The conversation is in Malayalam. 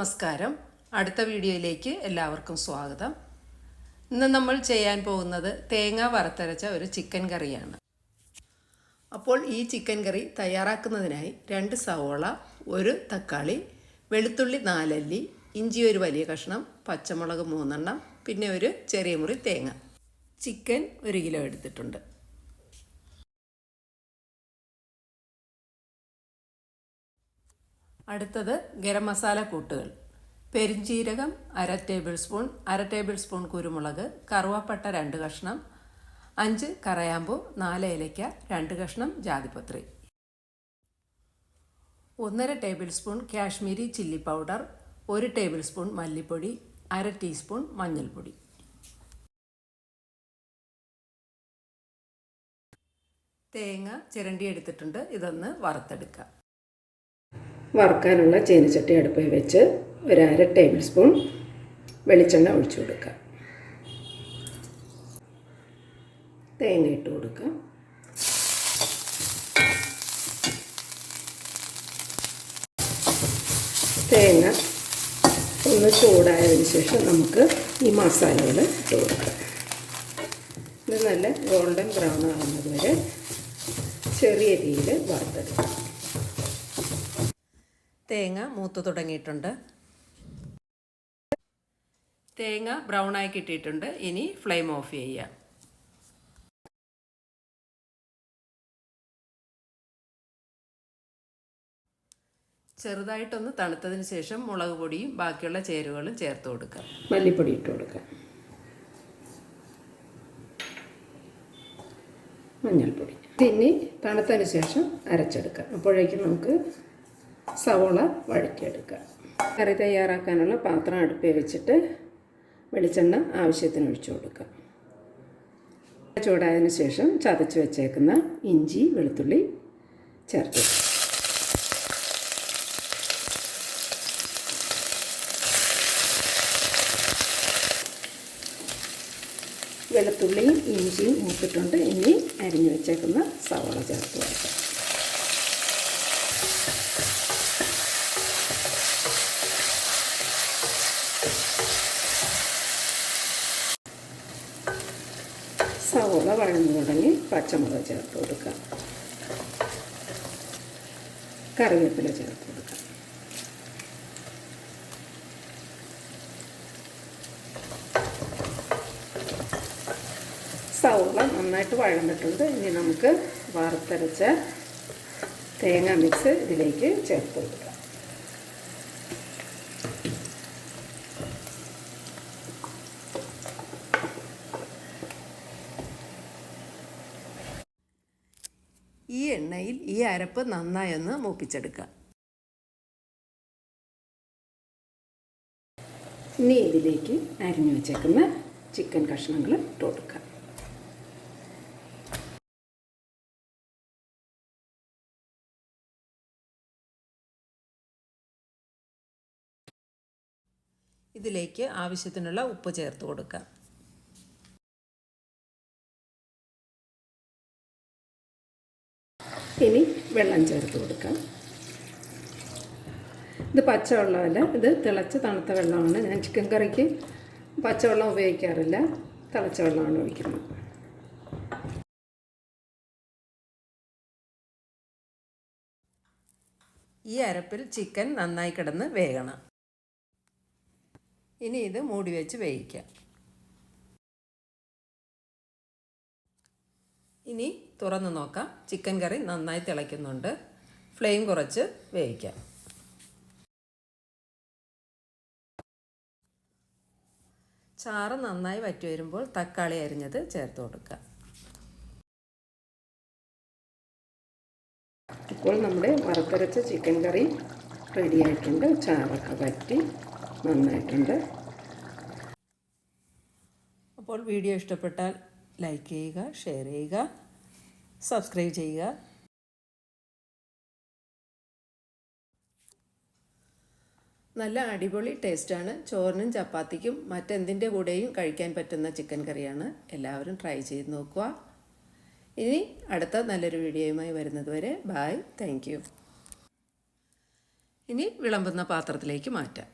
നമസ്കാരം. അടുത്ത വീഡിയോയിലേക്ക് എല്ലാവർക്കും സ്വാഗതം. ഇന്ന് നമ്മൾ ചെയ്യാൻ പോകുന്നത് തേങ്ങ വറുത്തരച്ച ഒരു ചിക്കൻ കറിയാണ്. അപ്പോൾ ഈ ചിക്കൻ കറി തയ്യാറാക്കുന്നതിനായി രണ്ട് സവോള ഒരു തക്കാളി വെളുത്തുള്ളി നാലല്ലി ഇഞ്ചി ഒരു വലിയ കഷ്ണം പച്ചമുളക് മൂന്നെണ്ണം പിന്നെ ഒരു ചെറിയ മുറി തേങ്ങ. ചിക്കൻ ഒരു കിലോ എടുത്തിട്ടുണ്ട്. അടുത്തത് ഗരം മസാല കൂട്ടുകൾ. പെരിഞ്ചീരകം അര ടേബിൾ സ്പൂൺ അര ടേബിൾ സ്പൂൺ കുരുമുളക് കറുവാപ്പട്ട രണ്ട് കഷ്ണം അഞ്ച് കറയാമ്പൂ നാല് ഏലയ്ക്ക രണ്ട് കഷ്ണം ജാതിപത്രി. ഒന്നര tablespoon Kashmiri chilli powder ഒരു ടേബിൾ സ്പൂൺ മല്ലിപ്പൊടി അര ടീസ്പൂൺ മഞ്ഞൾപ്പൊടി. തേങ്ങ ചിരണ്ടി എടുത്തിട്ടുണ്ട്. ഇതൊന്ന് വറുത്തെടുക്കാം വറുക്കാനുള്ള ചീനച്ചട്ടി അടുപ്പിൽ വെച്ച് ഒരു അര ടേബിൾ സ്പൂൺ വെളിച്ചെണ്ണ ഒഴിച്ചു കൊടുക്കുക. തേങ്ങ ഇട്ട് കൊടുക്കുക. തേങ്ങ ഒന്ന് ചൂടായതിന് ശേഷം നമുക്ക് ഈ മസാലകൾ ഇട്ട് കൊടുക്കാം. ഇത് നല്ല ഗോൾഡൻ ബ്രൗൺ ആകുന്നത് വരെ ചെറിയ രീതിയിൽ വറുത്തെടുക്കാം. തേങ്ങ മൂത്ത് തുടങ്ങിയിട്ടുണ്ട്. തേങ്ങ ആയി കിട്ടിയിട്ടുണ്ട്. ഇനി ഫ്ലെയിം ഓഫ് ചെയ്യുക. ചെറുതായിട്ടൊന്ന് തണുത്തതിന് ശേഷം മുളക് പൊടിയും ബാക്കിയുള്ള ചേരുവകളും ചേർത്ത് കൊടുക്കുക. മല്ലിപ്പൊടി ഇട്ട് കൊടുക്കുക. മഞ്ഞൾപ്പൊടി. പിന്നെ തണുത്തതിന് ശേഷം അരച്ചെടുക്കാം അപ്പോഴേക്കും നമുക്ക് സവോള വഴക്കിയെടുക്കുക കറി തയ്യാറാക്കാനുള്ള പാത്രം അടുപ്പിൽ വെച്ചിട്ട് വെളിച്ചെണ്ണ ആവശ്യത്തിന് ഒഴിച്ചു കൊടുക്കുക. ചൂടായതിന് ശേഷം ചതച്ച് വെച്ചേക്കുന്ന ഇഞ്ചി വെളുത്തുള്ളി ചേർത്ത് വെളുത്തുള്ളിയും ഇഞ്ചിയും മൂത്തിട്ടുണ്ട്. ഇനി അരിഞ്ഞു വെച്ചേക്കുന്ന സവോള ചേർത്ത് കൊടുക്കാം വഴന്നു തുടങ്ങി പച്ചമുളക് ചേർത്ത് കൊടുക്കുക. കറിവേപ്പില ചേർത്ത് കൊടുക്കുക. സവോള നന്നായിട്ട് വഴന്നിട്ടുണ്ട്. ഇനി നമുക്ക് വറുത്തരച്ച തേങ്ങ മിക്സ് ഇതിലേക്ക് ചേർത്ത് കൊടുക്കാം. ഈ എണ്ണയിൽ ഈ അരപ്പ് നന്നായി ഒന്ന് മൂപ്പിച്ചെടുക്കുക. ഇനി ഇതിലേക്ക് അരിഞ്ഞു വെച്ചേക്കുന്ന ചിക്കൻ കഷ്ണങ്ങൾ ഇട്ട് കൊടുക്കാം ഇതിലേക്ക് ആവശ്യത്തിനുള്ള ഉപ്പ് ചേർത്ത് കൊടുക്കാം ഇനി വെള്ളം ചേർത്ത് കൊടുക്കാം. ഇത് പച്ചവെള്ളമല്ല ഇത് തിളച്ച് തണുത്ത വെള്ളമാണ്. ഞാൻ ചിക്കൻ കറിക്ക് പച്ചവെള്ളം ഉപയോഗിക്കാറില്ല തിളച്ച വെള്ളമാണ് ഒഴിക്കുന്നത്. ഈ അരപ്പിൽ ചിക്കൻ നന്നായി കിടന്ന് വേകണം. ഇനി ഇത് മൂടി വെച്ച് വേവിക്കാം. ഇനി തുറന്ന് നോക്കാം. ചിക്കൻ കറി നന്നായി തിളയ്ക്കുന്നുണ്ട്. ഫ്ലെയിം കുറച്ച് വേവിക്കാം. ചാറ് നന്നായി വറ്റി വരുമ്പോൾ തക്കാളി അരിഞ്ഞത് ചേർത്ത് കൊടുക്കുക. ഇപ്പോൾ നമ്മുടെ വറുത്തരച്ച ചിക്കൻ കറി റെഡിയായിട്ടുണ്ട് ചാറൊക്കെ വറ്റി നന്നായിട്ടുണ്ട്. അപ്പോൾ വീഡിയോ ഇഷ്ടപ്പെട്ടാൽ ലൈക്ക് ചെയ്യുക ഷെയർ ചെയ്യുക സബ്സ്ക്രൈബ് ചെയ്യുക. നല്ല അടിപൊളി ടേസ്റ്റാണ് ചോറിനും ചപ്പാത്തിക്കും മറ്റെന്തിന്റെ കൂടെയും കഴിക്കാൻ പറ്റുന്ന ചിക്കൻ കറിയാണ്. എല്ലാവരും ട്രൈ ചെയ്ത് നോക്കുക. ഇനി അടുത്ത നല്ലൊരു വീഡിയോയുമായി വരുന്നത് വരെ ബായ് താങ്ക് ഇനി വിളമ്പുന്ന പാത്രത്തിലേക്ക് മാറ്റാം.